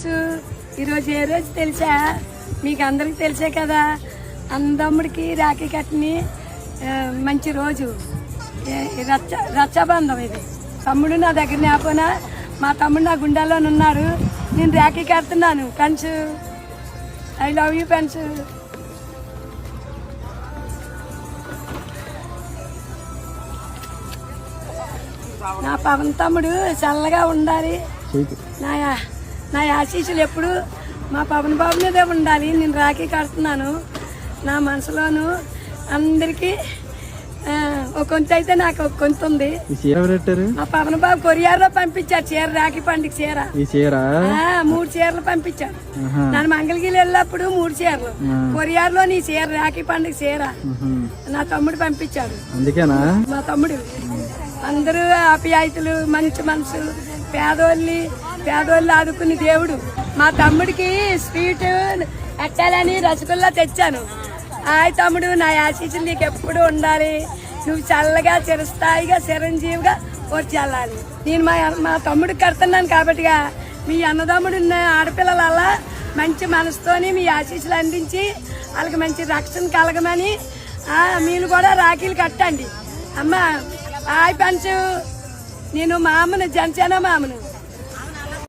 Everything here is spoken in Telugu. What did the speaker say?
ఫ్రెండ్స్ ఈరోజు ఏ రోజు తెలుసా? మీకు అందరికి తెలిసే కదా? అందమ్ముడికి రాఖీ కట్టిని మంచి రోజు. రచ్చ రక్షాబంధం ఇది. తమ్ముడు నా దగ్గర లేకపోయినా మా తమ్ముడు నా గుండెల్లో ఉన్నాడు. నేను రాఖీ కడుతున్నాను. Friends I love you friends నా పవన్ తమ్ముడు చల్లగా ఉండాలి. నా యా- నా ఆశీస్సులు ఎప్పుడు మా పవన్ బాబు మీదే ఉండాలి. నేను రాఖీ కడుతున్నాను. నా మనసులోను అందరికీ ఒక కొంత అయితే నాకు ఒక కొంత ఉంది. మా పవన్ బాబు కొరియార్లో పంపించారు. చీర రాఖీ పండుగ చీర. ఈ చీర? మూడు చీరలు పంపించాడు ఆహా. నన్ను మంగళగిరి వెళ్ళినప్పుడు మూడు చీరలు. కొరియార్లో నీ చీర రాఖీ పండుగ చీర. నా తమ్ముడు పంపించాడు. అందుకేనా? మా తమ్ముడు. అందరూ ఆప్యాయతలు మంచి మనసు పేదోళ్ళని పేదోళ్ళు ఆదుకుని దేవుడు. మా తమ్ముడికి స్వీట్ పెట్టాలని రసగుల్లా తెచ్చాను. హాయ్ తమ్ముడు నా ఆశీస్సులు నీకు ఎప్పుడు ఉండాలి. నువ్వు చల్లగా చిరస్థాయిగా చిరంజీవిగా వచ్చేళ్ళాలి నేను మా మా తమ్ముడికి కడుతున్నాను కాబట్టిగా మీ అన్నదమ్ముడు ఉన్న ఆడపిల్లలల్లా మంచి మనసుతోని మీ ఆశీస్సులు అందించి వాళ్ళకి మంచి రక్షణ కలగమని మీరు కూడా రాఖీలు కట్టండి. అమ్మా హాయ్ పంచు. నేను మామను జనసేన మామను